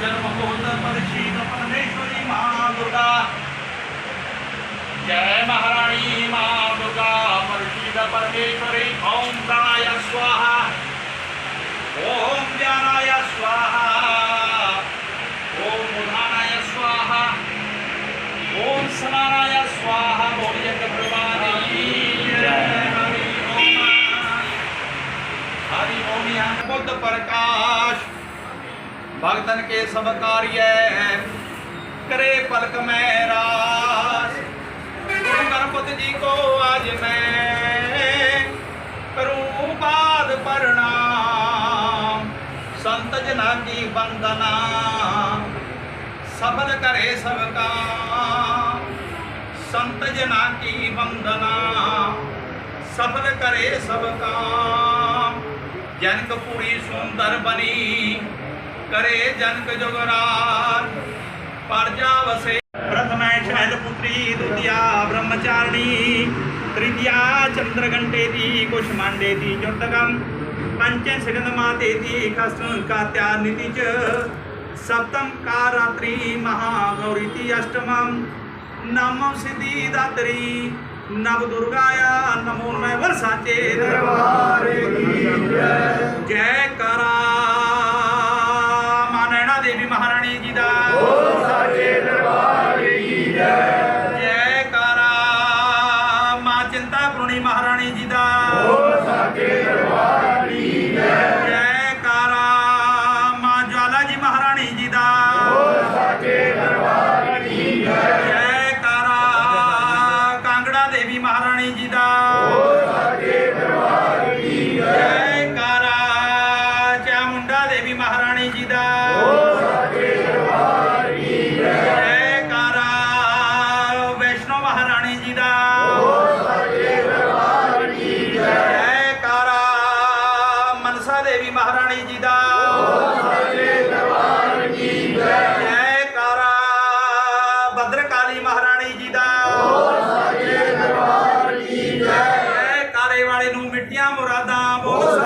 जन्मभूत परिशीत परमेश्वरी माँ दुर्गा जय महाराणी माँ दुर्गा परिशीत परमेश्वरी ओम प्राणाय स्वाहा ओम ज्ञानाय स्वाहा ओम उदानाय स्वाहा ओम स्नानाय स्वाहा मौर्य प्रमाणी हरि ओम यहाँ बुद्ध प्रकाश ਹਰੀ ਓਮ ਯਾਨ ਬੁੱਧ ਪ੍ਰਕਾਸ਼ ਭਗਤਨ ਕੇ ਸਭ ਕਾਰਿਐ। ਕਰੇ ਪਲਕ ਮੈਂ ਰਾਸ। ਗੁਰੂ ਗਣਪਤ ਜੀ ਕੋ ਆਜ ਮੈਂ ਕਰੂੰ ਬਾਦ ਪ੍ਰਣਾਮ ਸੰਤ ਜਨਾਂ ਕੀ ਬੰਦਨਾ ਸਬਲ ਕਰੇ ਸਭ ਕਾ ਸੰਤ ਜਨਾਂ ਕੀ ਬੰਦਨਾ ਸਫਲ ਕਰੇ ਕਰੇ ਜਨਕ ਜੁਗਰਾਜ ਪਰਜਾ ਵਸੇ ਪ੍ਰਥਮੈ ਸ਼ੈਲ ਪੁੱਤਰੀ ਦੁਤੀਆ ਬ੍ਰਹਮਚਾਰਣੀ, ਤ੍ਰਿਤੀਆ ਚੰਦਰਗੰਟੇ ਦੀ ਕੁਸ਼ਮਾਂਡੇ ਦੀ ਚੁਰਤਕਮ ਪੰਚੇ ਸਿਗੰਧ ਮਾਤੇ ਦੀ ਕਸਨ ਕਾਤਿਆ ਨੀਤੀ ਚ। ਸਪਤਮ ਕਾ ਰਾਤਰੀ ਮਹਾ ਗੌਰੀ ਤੀ ਅਸ਼ਟਮਮ। ਨਮੋ ਸਿੱਧੀ ਦਾਤਰੀ, ਨਵ ਦੁਰਗਾਇਆ, ਨਮੋ ਮੈਂ ਵਰਸਾਚੇ ਦਰਬਾਰ। ਮਾਂ ਚਿੰਤਾਪੁਰਣੀ ਮਹਾਰਾਣੀ ਜੀ ਦਾ। ਜੈ ਕਰਾ ਮਾਂ ਜਵਾਲਾ ਜੀ ਮਹਾਰਾਣੀ ਜੀ ਦਾ। ਜੈ ਕਰਾ ਕਾਂਗੜਾ ਦੇਵੀ ਮਹਾਰਾਣੀ ਜੀ ਦਾ। ਜੈ ਕਰਾ ਚਾਮੁੰਡਾ ਦੇਵੀ ਮਹਾਰਾਣੀ ਜੀ ਦਾ। ਜੈ ਕਰਾ ਵੈਸ਼ਨੋ ਮਹਾਰਾਣੀ ਜੀ ਦਾ। ਮਹਾਰਾਣੀ ਜੀ ਦਾ। ਜੈ ਜੈ ਕਾਰਾ ਕਾਲੀ ਮਹਾਰਾਣੀ ਜੀ ਦਾ। ਜੈ ਜੈ ਵਾਲੇ ਨੂੰ ਮਿੱਟੀਆਂ ਮੁਰਾਦਾਂ ਬੋਲ